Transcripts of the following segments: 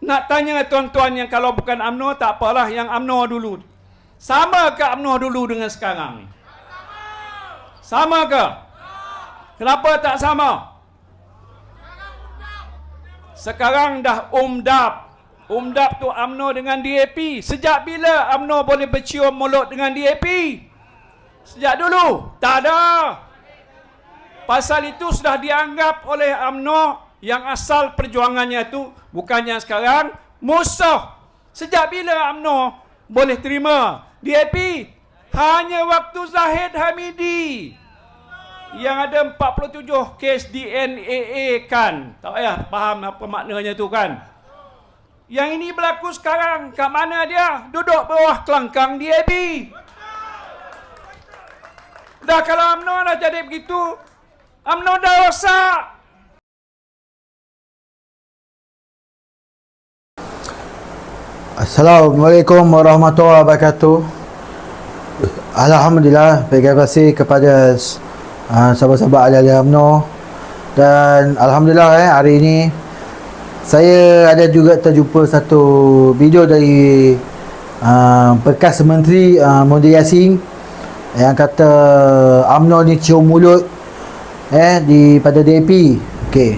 Nak tanya tuan-tuan yang kalau bukan UMNO tak apalah yang UMNO dulu. Sama ke UMNO dulu dengan sekarang ni? Sama ke? Kenapa tak sama? Sekarang dah umdap. Umdap tu UMNO dengan DAP. Sejak bila UMNO boleh bercium mulut dengan DAP? Sejak dulu? Tak ada. Pasal itu sudah dianggap oleh UMNO yang asal perjuangannya itu bukannya sekarang musuh. Sejak bila UMNO boleh terima DAP? Hanya waktu Zahid Hamidi yang ada 47 kes DNA kan. Tak payah faham apa maknanya tu kan. Yang ini berlaku sekarang. Kat mana dia? Duduk bawah kelangkang DAP. Dah kalau UMNO dah jadi begitu, UMNO dah rosak. Assalamualaikum warahmatullahi wabarakatuh. Alhamdulillah, terima kasih kepada uh, sahabat-sahabat ahli-ahli UMNO dan Alhamdulillah eh, hari ini saya ada juga terjumpa satu video dari uh, bekas Menteri uh, Muhammad Yassin yang kata UMNO ni cium mulut eh di pada DAP. Okey.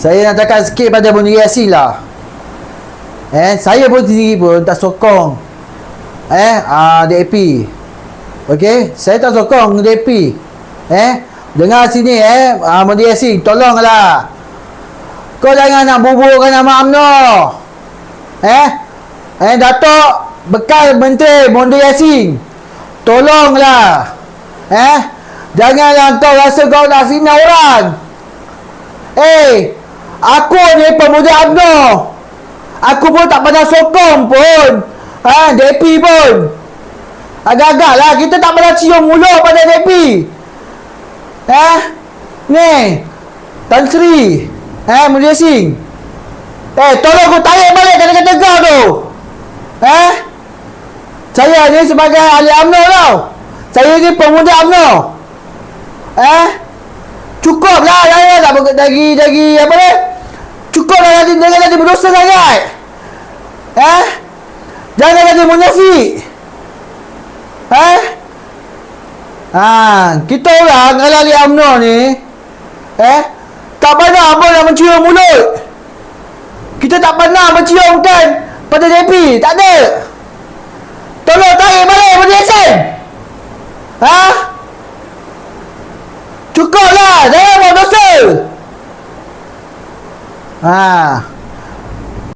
Saya nak cakap sikit pada Muhammad Yassin lah. Eh, saya pun sendiri pun tak sokong eh uh, DAP. Okey, saya tak sokong DAP. Eh, dengar sini eh uh, Muhammad Yassin, tolonglah. Kau jangan nak buburkan nama UMNO. Eh? Eh, Datuk bekal Menteri Muhammad Yassin. Tolonglah. Eh? Janganlah kau rasa kau nak fitnah orang. Eh, aku ni pemuda UMNO. Aku pun tak pernah sokong pun. Ha, DP pun. Agak-agak lah kita tak pernah cium mulut pada DP. Eh? Ni. Tan Sri. Eh, Mulia Singh. Eh, tolong aku tarik balik kata-kata kau tu. Eh? Saya ni sebagai ahli UMNO tau. Saya ni pemuda UMNO. Eh? Cukup lah jangan tak lagi lagi apa ni? Cukup lah jangan nanti berdosa sangat. Eh? Jangan nanti munafik. Eh? Ha, kita orang ahli UMNO ni eh tak pernah apa nak mencium mulut. Kita tak pernah menciumkan pada JP. Tak ada. Tolong tarik balik pada Yasin. Ha? Cukuplah.